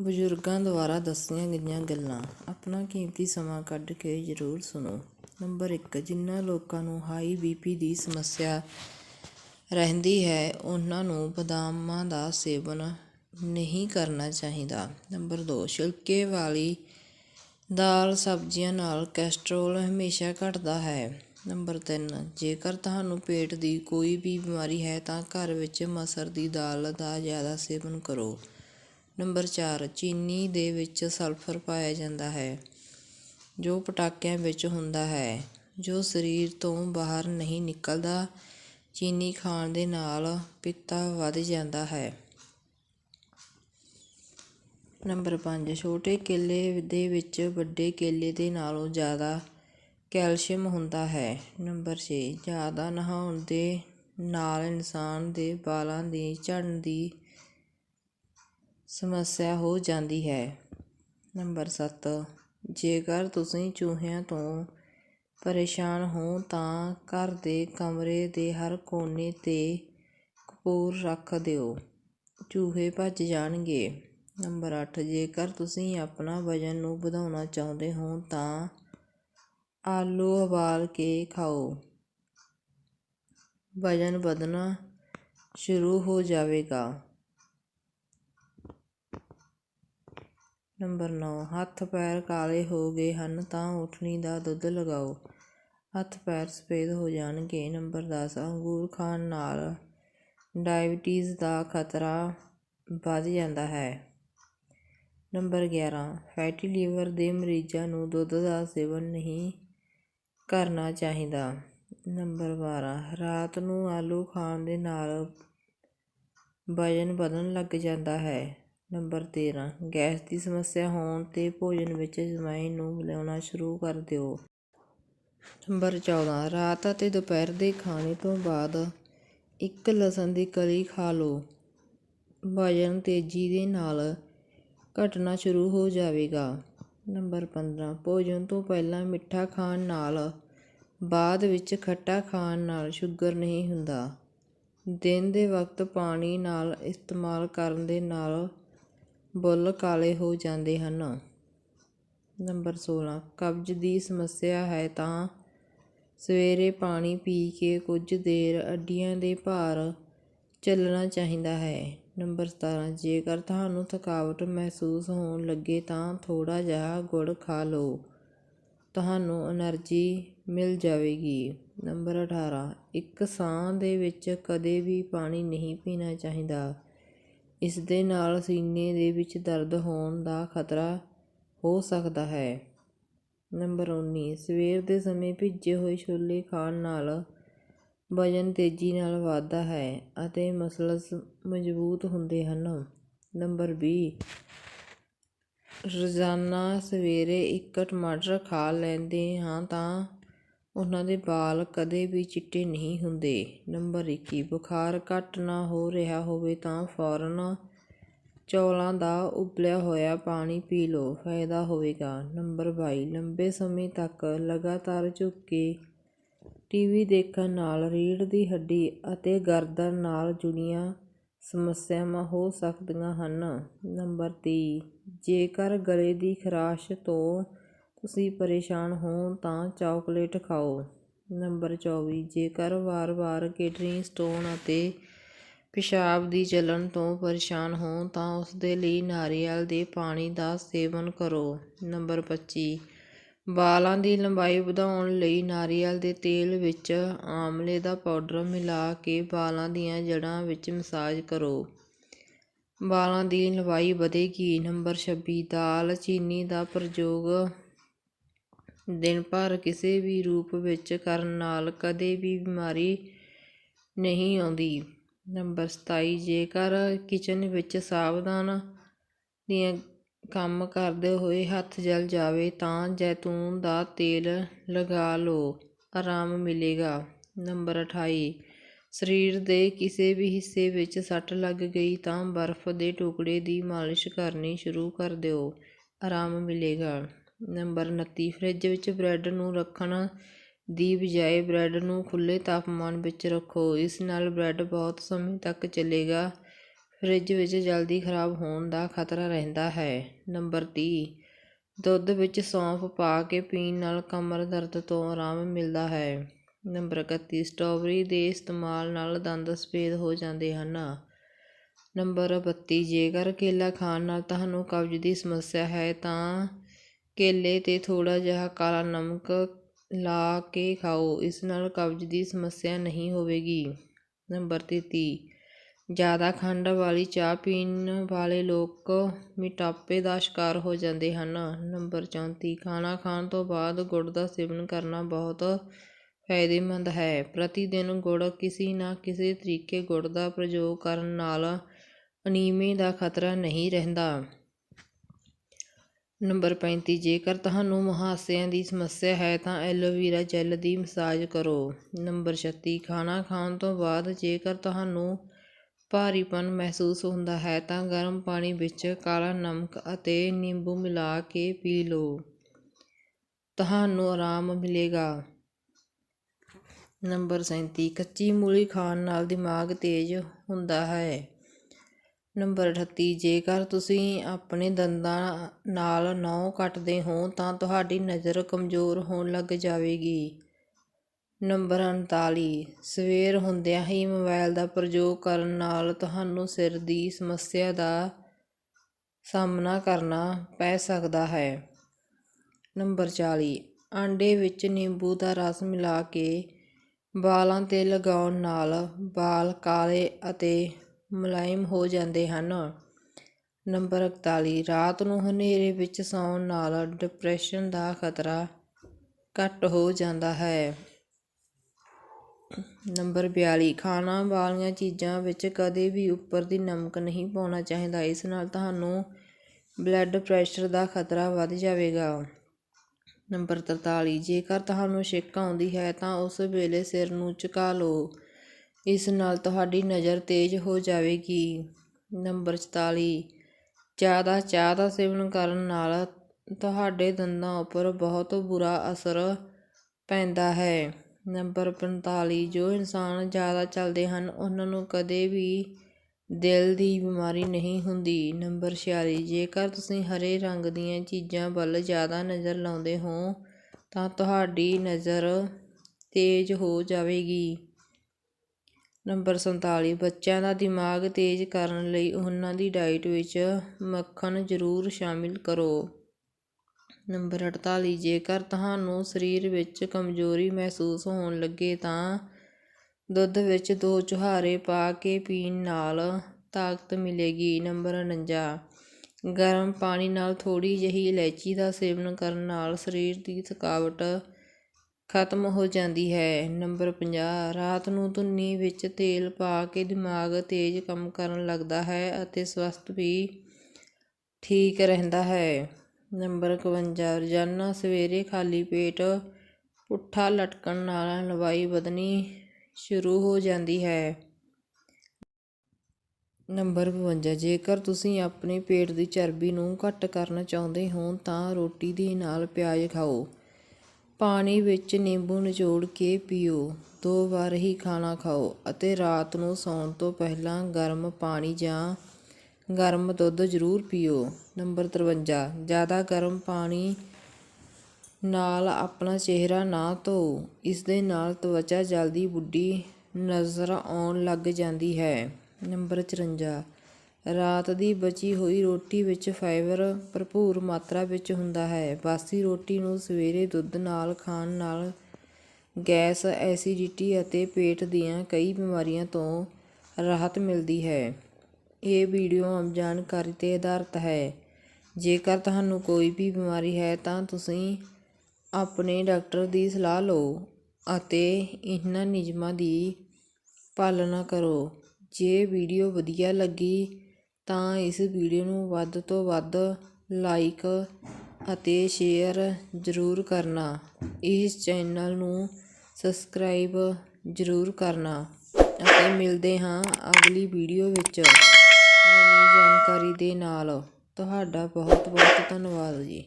ਬਜ਼ੁਰਗਾਂ ਦੁਆਰਾ ਦੱਸੀਆਂ ਗਈਆਂ ਗੱਲਾਂ। ਆਪਣਾ ਕੀਮਤੀ ਸਮਾਂ ਕੱਢ ਕੇ ਜ਼ਰੂਰ ਸੁਣੋ। ਨੰਬਰ ਇੱਕ ਜਿਨ੍ਹਾਂ ਲੋਕਾਂ ਨੂੰ ਹਾਈ ਬੀ ਪੀ ਦੀ ਸਮੱਸਿਆ ਰਹਿੰਦੀ ਹੈ, ਉਹਨਾਂ ਨੂੰ ਬਦਾਮਾਂ ਦਾ ਸੇਵਨ ਨਹੀਂ ਕਰਨਾ ਚਾਹੀਦਾ। ਨੰਬਰ ਦੋ, ਛਿਲਕੇ ਵਾਲੀ ਦਾਲ ਸਬਜ਼ੀਆਂ ਨਾਲ ਕੋਲੇਸਟ੍ਰੋਲ ਹਮੇਸ਼ਾ ਘਟਦਾ ਹੈ। ਨੰਬਰ ਤਿੰਨ, ਜੇਕਰ ਤੁਹਾਨੂੰ ਪੇਟ ਦੀ ਕੋਈ ਵੀ ਬਿਮਾਰੀ ਹੈ, ਤਾਂ ਘਰ ਵਿੱਚ ਮਸਰ ਦੀ ਦਾਲ ਦਾ ਜ਼ਿਆਦਾ ਸੇਵਨ ਕਰੋ। ਨੰਬਰ ਚਾਰ, ਚੀਨੀ ਦੇ ਵਿੱਚ ਸਲਫਰ ਪਾਇਆ ਜਾਂਦਾ ਹੈ, ਜੋ ਪਟਾਕਿਆਂ ਵਿੱਚ ਹੁੰਦਾ ਹੈ, ਜੋ ਸਰੀਰ ਤੋਂ ਬਾਹਰ ਨਹੀਂ ਨਿਕਲਦਾ, ਚੀਨੀ ਖਾਣ ਦੇ ਨਾਲ ਪਿੱਤਾ ਵੱਧ ਜਾਂਦਾ ਹੈ। ਨੰਬਰ ਪੰਜ, ਛੋਟੇ ਕੇਲੇ ਦੇ ਵਿੱਚ ਵੱਡੇ ਕੇਲੇ ਦੇ ਨਾਲੋਂ ਜ਼ਿਆਦਾ ਕੈਲਸ਼ੀਅਮ ਹੁੰਦਾ ਹੈ। ਨੰਬਰ ਛੇ, ਜ਼ਿਆਦਾ ਨਹਾਉਣ ਦੇ ਨਾਲ ਇਨਸਾਨ ਦੇ ਵਾਲਾਂ ਦੀ ਝੜਨ ਦੀ ਸਮੱਸਿਆ ਹੋ ਜਾਂਦੀ ਹੈ। ਨੰਬਰ ਸੱਤ, ਜੇਕਰ ਤੁਸੀਂ ਚੂਹਿਆਂ ਤੋਂ ਪਰੇਸ਼ਾਨ ਹੋ, ਤਾਂ ਘਰ ਦੇ ਕਮਰੇ ਦੇ ਹਰ ਕੋਨੇ 'ਤੇ ਕਪੂਰ ਰੱਖ ਦਿਓ। ਚੂਹੇ ਭੱਜ ਜਾਣਗੇ। ਨੰਬਰ ਅੱਠ, ਜੇਕਰ ਤੁਸੀਂ ਆਪਣਾ ਵਜ਼ਨ ਨੂੰ ਵਧਾਉਣਾ ਚਾਹੁੰਦੇ ਹੋ, ਤਾਂ ਆਲੂ ਉਬਾਲ ਕੇ ਖਾਓ। ਵਜ਼ਨ ਵਧਣਾ ਸ਼ੁਰੂ ਹੋ ਜਾਵੇਗਾ। ਨੰਬਰ ਨੌਂ, ਹੱਥ ਪੈਰ ਕਾਲੇ ਹੋ ਗਏ ਹਨ ਤਾਂ ਉੱਠਣੀ ਦਾ ਦੁੱਧ ਲਗਾਓ। ਹੱਥ ਪੈਰ ਸਫੇਦ ਹੋ ਜਾਣਗੇ। ਨੰਬਰ ਦਸ, ਅੰਗੂਰ ਖਾਣ ਨਾਲ ਡਾਇਬਟੀਜ਼ ਦਾ ਖਤਰਾ ਵੱਧ ਜਾਂਦਾ ਹੈ। ਨੰਬਰ ਗਿਆਰਾਂ, ਫੈਟੀ ਲੀਵਰ ਦੇ ਮਰੀਜ਼ਾਂ ਨੂੰ ਦੁੱਧ ਦਾ ਸੇਵਨ ਨਹੀਂ ਕਰਨਾ ਚਾਹੀਦਾ। ਨੰਬਰ ਬਾਰਾਂ, ਰਾਤ ਨੂੰ ਆਲੂ ਖਾਣ ਦੇ ਨਾਲ ਵਜ਼ਨ ਵਧਣ ਲੱਗ ਜਾਂਦਾ ਹੈ। ਨੰਬਰ ਤੇਰ੍ਹਾਂ ਗੈਸ ਦੀ ਸਮੱਸਿਆ ਹੋਣ 'ਤੇ ਭੋਜਨ ਵਿੱਚ ਅਜਵਾਇਣ ਨੂੰ ਮਿਲਾਉਣਾ ਸ਼ੁਰੂ ਕਰ ਦਿਓ। ਨੰਬਰ ਚੌਦ੍ਹਾਂ ਰਾਤ ਅਤੇ ਦੁਪਹਿਰ ਦੇ ਖਾਣੇ ਤੋਂ ਬਾਅਦ ਇੱਕ ਲਸਣ ਦੀ ਕਲੀ ਖਾ ਲਓ। ਵਜ਼ਨ ਤੇਜ਼ੀ ਦੇ ਨਾਲ ਘਟਣਾ ਸ਼ੁਰੂ ਹੋ ਜਾਵੇਗਾ। ਨੰਬਰ ਪੰਦਰ੍ਹਾਂ ਭੋਜਨ ਤੋਂ ਪਹਿਲਾਂ ਮਿੱਠਾ ਖਾਣ ਨਾਲ ਬਾਅਦ ਵਿੱਚ ਖੱਟਾ ਖਾਣ ਨਾਲ ਸ਼ੂਗਰ ਨਹੀਂ ਹੁੰਦਾ। ਦਿਨ ਦੇ ਵਕਤ ਪਾਣੀ ਨਾਲ ਇਸਤੇਮਾਲ ਕਰਨ ਦੇ ਨਾਲ ਬੁੱਲ੍ਹ ਕਾਲੇ ਹੋ ਜਾਂਦੇ ਹਨ। ਨੰਬਰ ਸੋਲ੍ਹਾਂ ਕਬਜ਼ ਦੀ ਸਮੱਸਿਆ ਹੈ ਤਾਂ ਸਵੇਰੇ ਪਾਣੀ ਪੀ ਕੇ ਕੁਝ ਦੇਰ ਅੱਡੀਆਂ ਦੇ ਭਾਰ ਚੱਲਣਾ ਚਾਹੀਦਾ ਹੈ। ਨੰਬਰ ਸਤਾਰ੍ਹਾਂ ਜੇਕਰ ਤੁਹਾਨੂੰ ਥਕਾਵਟ ਮਹਿਸੂਸ ਹੋਣ ਲੱਗੇ ਤਾਂ ਥੋੜ੍ਹਾ ਜਿਹਾ ਗੁੜ ਖਾ ਲਓ। ਤੁਹਾਨੂੰ ਐਨਰਜੀ ਮਿਲ ਜਾਵੇਗੀ। ਨੰਬਰ ਅਠਾਰਾਂ, ਇੱਕ ਸਾਹ ਦੇ ਵਿੱਚ ਕਦੇ ਵੀ ਪਾਣੀ ਨਹੀਂ ਪੀਣਾ ਚਾਹੀਦਾ। ਇਸ ਦੇ ਨਾਲ ਸੀਨੇ ਦੇ ਵਿੱਚ ਦਰਦ ਹੋਣ ਦਾ ਖਤਰਾ ਹੋ ਸਕਦਾ ਹੈ। ਨੰਬਰ ਉੱਨੀ, ਸਵੇਰ ਦੇ ਸਮੇਂ ਭਿੱਜੇ ਹੋਏ ਛੋਲੇ ਖਾਣ ਨਾਲ ਵਜ਼ਨ ਤੇਜ਼ੀ ਨਾਲ ਵੱਧਦਾ ਹੈ ਅਤੇ ਮਸਲਸ ਮਜ਼ਬੂਤ ਹੁੰਦੇ ਹਨ। ਨੰਬਰ ਵੀਹ, ਰੋਜ਼ਾਨਾ ਸਵੇਰੇ ਇੱਕ ਟਮਾਟਰ ਖਾ ਲੈਂਦੇ ਹਾਂ ਤਾਂ ਉਹਨਾਂ ਦੇ ਵਾਲ ਕਦੇ ਵੀ ਚਿੱਟੇ ਨਹੀਂ ਹੁੰਦੇ। ਨੰਬਰ ਇੱਕੀ, ਬੁਖਾਰ ਘੱਟ ਨਾ ਹੋ ਰਿਹਾ ਹੋਵੇ ਤਾਂ ਫੌਰਨ ਚੌਲਾਂ ਦਾ ਉਬਲਿਆ ਹੋਇਆ ਪਾਣੀ ਪੀ ਲਓ, ਫਾਇਦਾ ਹੋਵੇਗਾ। ਨੰਬਰ ਬਾਈ, ਲੰਬੇ ਸਮੇਂ ਤੱਕ ਲਗਾਤਾਰ ਝੁਕ ਕੇ ਟੀ ਵੀ ਦੇਖਣ ਨਾਲ ਰੀੜ੍ਹ ਦੀ ਹੱਡੀ ਅਤੇ ਗਰਦਨ ਨਾਲ ਜੁੜੀਆਂ ਸਮੱਸਿਆਵਾਂ ਹੋ ਸਕਦੀਆਂ ਹਨ। ਨੰਬਰ ਤੀਹ, ਜੇਕਰ ਗਲੇ ਦੀ ਖਰਾਸ਼ ਤੋਂ ਤੁਸੀਂ ਪਰੇਸ਼ਾਨ ਹੋ ਤਾਂ ਚਾਕਲੇਟ ਖਾਓ। ਨੰਬਰ ਚੌਵੀ, ਜੇਕਰ ਵਾਰ ਵਾਰ ਕਿਡਨੀ ਸਟੋਨ ਅਤੇ ਪਿਸ਼ਾਬ ਦੀ ਜਲਣ ਤੋਂ ਪਰੇਸ਼ਾਨ ਹੋ ਤਾਂ ਉਸ ਦੇ ਲਈ ਨਾਰੀਅਲ ਦੇ ਪਾਣੀ ਦਾ ਸੇਵਨ ਕਰੋ। ਨੰਬਰ ਪੱਚੀ, ਵਾਲਾਂ ਦੀ ਲੰਬਾਈ ਵਧਾਉਣ ਲਈ ਨਾਰੀਅਲ ਦੇ ਤੇਲ ਵਿੱਚ ਆਮਲੇ ਦਾ ਪਾਊਡਰ ਮਿਲਾ ਕੇ ਵਾਲਾਂ ਦੀਆਂ ਜੜ੍ਹਾਂ ਵਿੱਚ ਮਸਾਜ ਕਰੋ। ਵਾਲਾਂ ਦੀ ਲੰਬਾਈ ਵਧੇਗੀ। ਨੰਬਰ ਛੱਬੀ, ਦਾਲ ਚੀਨੀ ਦਾ ਪ੍ਰਯੋਗ ਦਿਨ ਭਰ ਕਿਸੇ ਵੀ ਰੂਪ ਵਿੱਚ ਕਰਨ ਨਾਲ ਕਦੇ ਵੀ ਬਿਮਾਰੀ ਨਹੀਂ ਆਉਂਦੀ। ਨੰਬਰ ਸਤਾਈ, ਜੇਕਰ ਕਿਚਨ ਵਿੱਚ ਸਾਵਧਾਨ ਦੀਆਂ ਕੰਮ ਕਰਦੇ ਹੋਏ ਹੱਥ ਜਲ ਜਾਵੇ, ਤਾਂ ਜੈਤੂਨ ਦਾ ਤੇਲ ਲਗਾ ਲਓ, ਆਰਾਮ ਮਿਲੇਗਾ। ਨੰਬਰ ਅਠਾਈ, ਸਰੀਰ ਦੇ ਕਿਸੇ ਵੀ ਹਿੱਸੇ ਵਿੱਚ ਸੱਟ ਲੱਗ ਗਈ ਤਾਂ ਬਰਫ਼ ਦੇ ਟੁਕੜੇ ਦੀ ਮਾਲਿਸ਼ ਕਰਨੀ ਸ਼ੁਰੂ ਕਰ ਦਿਓ, ਆਰਾਮ ਮਿਲੇਗਾ। ਨੰਬਰ ਉਨੱਤੀ, ਫਰਿੱਜ ਵਿੱਚ ਬ੍ਰੈਡ ਨੂੰ ਰੱਖਣ ਦੀ ਬਜਾਏ ਬ੍ਰੈਡ ਨੂੰ ਖੁੱਲ੍ਹੇ ਤਾਪਮਾਨ ਵਿੱਚ ਰੱਖੋ। ਇਸ ਨਾਲ ਬ੍ਰੈਡ ਬਹੁਤ ਸਮੇਂ ਤੱਕ ਚੱਲੇਗਾ। ਫਰਿੱਜ ਵਿੱਚ ਜਲਦੀ ਖਰਾਬ ਹੋਣ ਦਾ ਖਤਰਾ ਰਹਿੰਦਾ ਹੈ। ਨੰਬਰ ਤੀਹ, ਦੁੱਧ ਵਿੱਚ ਸੌਂਫ ਪਾ ਕੇ ਪੀਣ ਨਾਲ ਕਮਰ ਦਰਦ ਤੋਂ ਆਰਾਮ ਮਿਲਦਾ ਹੈ। ਨੰਬਰ 31 ਸਟ੍ਰਾਬੇਰੀ ਦੇ ਇਸਤੇਮਾਲ ਨਾਲ ਦੰਦ ਸਫੇਦ ਹੋ ਜਾਂਦੇ ਹਨ। ਨੰਬਰ 32 ਜੇਕਰ ਕੇਲਾ ਖਾਣ ਨਾਲ ਤੁਹਾਨੂੰ ਕਬਜ਼ ਦੀ ਸਮੱਸਿਆ ਹੈ ਤਾਂ ਕੇਲੇ 'ਤੇ ਥੋੜ੍ਹਾ ਜਿਹਾ ਕਾਲਾ ਨਮਕ ਲਾ ਕੇ ਖਾਓ। ਇਸ ਨਾਲ ਕਬਜ਼ ਦੀ ਸਮੱਸਿਆ ਨਹੀਂ ਹੋਵੇਗੀ। ਨੰਬਰ 33 ਜ਼ਿਆਦਾ ਖੰਡ ਵਾਲੀ ਚਾਹ ਪੀਣ ਵਾਲੇ ਲੋਕ ਮੋਟਾਪੇ ਦਾ ਸ਼ਿਕਾਰ ਹੋ ਜਾਂਦੇ ਹਨ। ਨੰਬਰ 34 ਖਾਣਾ ਖਾਣ ਤੋਂ ਬਾਅਦ ਗੁੜ ਦਾ ਸੇਵਨ ਕਰਨਾ ਬਹੁਤ ਫਾਇਦੇਮੰਦ ਹੈ। ਪ੍ਰਤੀ ਦਿਨ ਗੁੜ ਕਿਸੇ ਨਾ ਕਿਸੇ ਤਰੀਕੇ ਗੁੜ ਦਾ ਪ੍ਰਯੋਗ ਕਰਨ ਨਾਲ ਅਨੀਮੇ ਦਾ ਖਤਰਾ ਨਹੀਂ ਰਹਿੰਦਾ। ਨੰਬਰ 35 ਜੇਕਰ ਤੁਹਾਨੂੰ ਮੁਹਾਸਿਆਂ ਦੀ ਸਮੱਸਿਆ ਹੈ ਤਾਂ ਐਲੋਵੇਰਾ ਜੈੱਲ ਦੀ ਮਸਾਜ ਕਰੋ। ਨੰਬਰ 36 ਖਾਣਾ ਖਾਣ ਤੋਂ ਬਾਅਦ ਜੇਕਰ ਤੁਹਾਨੂੰ ਭਾਰੀਪਨ ਮਹਿਸੂਸ ਹੁੰਦਾ ਹੈ ਤਾਂ ਗਰਮ ਪਾਣੀ ਵਿੱਚ ਕਾਲਾ ਨਮਕ ਅਤੇ ਨਿੰਬੂ ਮਿਲਾ ਕੇ ਪੀ ਲਓ। ਤੁਹਾਨੂੰ ਆਰਾਮ ਮਿਲੇਗਾ। ਨੰਬਰ 37 ਕੱਚੀ ਮੂਲੀ ਖਾਣ ਨਾਲ ਦਿਮਾਗ ਤੇਜ਼ ਹੁੰਦਾ ਹੈ। ਨੰਬਰ 38 ਜੇਕਰ ਤੁਸੀਂ ਆਪਣੇ ਦੰਦਾਂ ਨਾਲ ਨਹੁੰ ਕੱਟਦੇ ਹੋ, ਤਾਂ ਤੁਹਾਡੀ ਨਜ਼ਰ ਕਮਜ਼ੋਰ ਹੋਣ ਲੱਗ ਜਾਵੇਗੀ। ਨੰਬਰ 39 ਸਵੇਰ ਹੁੰਦਿਆਂ ਹੀ ਮੋਬਾਈਲ ਦਾ ਪ੍ਰਯੋਗ ਕਰਨ ਨਾਲ ਤੁਹਾਨੂੰ ਸਿਰ ਦੀ ਸਮੱਸਿਆ ਦਾ ਸਾਹਮਣਾ ਕਰਨਾ ਪੈ ਸਕਦਾ ਹੈ। ਨੰਬਰ 40 ਆਂਡੇ ਵਿੱਚ ਨਿੰਬੂ ਦਾ ਰਸ ਮਿਲਾ ਕੇ ਵਾਲਾਂ 'ਤੇ ਲਗਾਉਣ ਨਾਲ ਵਾਲ ਕਾਲੇ ਅਤੇ ਮੁਲਾਇਮ ਹੋ ਜਾਂਦੇ ਹਨ। ਨੰਬਰ 41 ਰਾਤ ਨੂੰ ਹਨੇਰੇ ਵਿੱਚ ਸੌਣ ਨਾਲ ਡਿਪਰੈਸ਼ਨ ਦਾ ਖਤਰਾ ਘੱਟ ਹੋ ਜਾਂਦਾ ਹੈ। ਨੰਬਰ 42 ਖਾਣਾ ਵਾਲੀਆਂ ਚੀਜ਼ਾਂ ਵਿੱਚ ਕਦੇ ਵੀ ਉੱਪਰ ਦੀ ਨਮਕ ਨਹੀਂ ਪਾਉਣਾ ਚਾਹੀਦਾ। ਇਸ ਨਾਲ ਤੁਹਾਨੂੰ ਬਲੱਡ ਪ੍ਰੈਸ਼ਰ ਦਾ ਖਤਰਾ ਵੱਧ ਜਾਵੇਗਾ। ਨੰਬਰ 43 ਜੇਕਰ ਤੁਹਾਨੂੰ ਛਿੱਕ ਆਉਂਦੀ ਹੈ ਤਾਂ ਉਸ ਵੇਲੇ ਸਿਰ ਨੂੰ ਝੁਕਾ ਲਓ। ਇਸ ਨਾਲ ਤੁਹਾਡੀ ਨਜ਼ਰ ਤੇਜ਼ ਹੋ ਜਾਵੇਗੀ। ਨੰਬਰ 44 ਜ਼ਿਆਦਾ ਚਾਹ ਦਾ ਸੇਵਨ ਕਰਨ ਨਾਲ ਤੁਹਾਡੇ ਦੰਦਾਂ ਉੱਪਰ ਬਹੁਤ ਬੁਰਾ ਅਸਰ ਪੈਂਦਾ ਹੈ। ਨੰਬਰ 45 ਜੋ ਇਨਸਾਨ ਜ਼ਿਆਦਾ ਚੱਲਦੇ ਹਨ, ਉਹਨਾਂ ਨੂੰ ਕਦੇ ਵੀ ਦਿਲ ਦੀ ਬਿਮਾਰੀ ਨਹੀਂ ਹੁੰਦੀ। ਨੰਬਰ 46 ਜੇਕਰ ਤੁਸੀਂ ਹਰੇ ਰੰਗ ਦੀਆਂ ਚੀਜ਼ਾਂ ਵੱਲ ਜ਼ਿਆਦਾ ਨਜ਼ਰ ਲਾਉਂਦੇ ਹੋ, ਤਾਂ ਤੁਹਾਡੀ ਨਜ਼ਰ ਤੇਜ਼ ਹੋ ਜਾਵੇਗੀ। ਨੰਬਰ 47 ਬੱਚਿਆਂ ਦਾ ਦਿਮਾਗ ਤੇਜ਼ ਕਰਨ ਲਈ ਉਹਨਾਂ ਦੀ ਡਾਈਟ ਵਿੱਚ ਮੱਖਣ ਜ਼ਰੂਰ ਸ਼ਾਮਿਲ ਕਰੋ। ਨੰਬਰ 48 ਜੇਕਰ ਤੁਹਾਨੂੰ ਸਰੀਰ ਵਿੱਚ ਕਮਜ਼ੋਰੀ ਮਹਿਸੂਸ ਹੋਣ ਲੱਗੇ ਤਾਂ ਦੁੱਧ ਵਿੱਚ ਦੋ ਚੁਹਾਰੇ ਪਾ ਕੇ ਪੀਣ ਨਾਲ ਤਾਕਤ ਮਿਲੇਗੀ। ਨੰਬਰ 49 ਗਰਮ ਪਾਣੀ ਨਾਲ ਥੋੜ੍ਹੀ ਜਿਹੀ ਇਲਾਇਚੀ ਦਾ ਸੇਵਨ ਕਰਨ ਨਾਲ ਸਰੀਰ ਦੀ ਥਕਾਵਟ ਖਤਮ ਹੋ ਜਾਂਦੀ ਹੈ। ਨੰਬਰ 50 ਰਾਤ ਨੂੰ ਧੁੰਨੀ ਵਿੱਚ ਤੇਲ ਪਾ ਕੇ ਦਿਮਾਗ ਤੇਜ਼ ਕੰਮ ਕਰਨ ਲੱਗਦਾ ਹੈ ਅਤੇ ਸਵਸਥ ਵੀ ਠੀਕ ਰਹਿੰਦਾ ਹੈ। ਨੰਬਰ 51 ਰੋਜ਼ਾਨਾ ਸਵੇਰੇ ਖਾਲੀ ਪੇਟ ਪੁੱਠਾ ਲਟਕਣ ਨਾਲ ਲੰਬਾਈ ਵਧਣੀ ਸ਼ੁਰੂ ਹੋ ਜਾਂਦੀ ਹੈ। ਨੰਬਰ 52 ਜੇਕਰ ਤੁਸੀਂ ਆਪਣੇ ਪੇਟ ਦੀ ਚਰਬੀ ਨੂੰ ਘੱਟ ਕਰਨਾ ਚਾਹੁੰਦੇ ਹੋ ਤਾਂ ਰੋਟੀ ਦੇ ਨਾਲ ਪਿਆਜ਼ ਖਾਓ। ਪਾਣੀ ਵਿੱਚ ਨਿੰਬੂ ਨਿਚੋੜ ਕੇ ਪੀਓ। ਦੋ ਵਾਰ ਹੀ ਖਾਣਾ ਖਾਓ ਅਤੇ ਰਾਤ ਨੂੰ ਸੌਣ ਤੋਂ ਪਹਿਲਾਂ ਗਰਮ ਪਾਣੀ ਜਾਂ ਗਰਮ ਦੁੱਧ ਜ਼ਰੂਰ ਪੀਓ। ਨੰਬਰ 53 ਜ਼ਿਆਦਾ ਗਰਮ ਪਾਣੀ ਨਾਲ ਆਪਣਾ ਚਿਹਰਾ ਨਾ ਧੋਓ। ਇਸ ਦੇ ਨਾਲ ਤਵਚਾ ਜਲਦੀ ਬੁੱਢੀ ਨਜ਼ਰ ਆਉਣ ਲੱਗ ਜਾਂਦੀ ਹੈ। ਨੰਬਰ 54 ਰਾਤ ਦੀ ਬਚੀ ਹੋਈ ਰੋਟੀ ਵਿੱਚ ਫਾਈਬਰ ਭਰਪੂਰ ਮਾਤਰਾ ਵਿੱਚ ਹੁੰਦਾ ਹੈ। ਬਾਸੀ ਰੋਟੀ ਨੂੰ ਸਵੇਰੇ ਦੁੱਧ ਨਾਲ ਖਾਣ ਨਾਲ ਗੈਸ, ਐਸਿਡਿਟੀ ਅਤੇ ਪੇਟ ਦੀਆਂ ਕਈ ਬਿਮਾਰੀਆਂ ਤੋਂ ਰਾਹਤ ਮਿਲਦੀ ਹੈ। ਇਹ ਵੀਡੀਓ ਆਮ ਜਾਣਕਾਰੀ 'ਤੇ ਆਧਾਰਿਤ ਹੈ। ਜੇਕਰ ਤੁਹਾਨੂੰ ਕੋਈ ਵੀ ਬਿਮਾਰੀ ਹੈ ਤਾਂ ਤੁਸੀਂ ਆਪਣੇ ਡਾਕਟਰ ਦੀ ਸਲਾਹ ਲਓ ਅਤੇ ਇਹਨਾਂ ਨਿਯਮਾਂ ਦੀ ਪਾਲਣਾ ਕਰੋ। ਜੇ ਵੀਡੀਓ ਵਧੀਆ ਲੱਗੀ ਤਾਂ ਇਸ ਵੀਡੀਓ ਨੂੰ ਵੱਧ ਤੋਂ ਵੱਧ ਲਾਈਕ ਅਤੇ ਸ਼ੇਅਰ ਜ਼ਰੂਰ ਕਰਨਾ। ਇਸ ਚੈਨਲ ਨੂੰ ਸਬਸਕ੍ਰਾਈਬ ਜ਼ਰੂਰ ਕਰਨਾ। ਅਤੇ ਮਿਲਦੇ ਹਾਂ ਅਗਲੀ ਵੀਡੀਓ ਵਿੱਚ। ਨਵੀਂ ਜਾਣਕਾਰੀ ਦੇ ਨਾਲ। ਤੁਹਾਡਾ ਬਹੁਤ ਬਹੁਤ ਧੰਨਵਾਦ ਜੀ।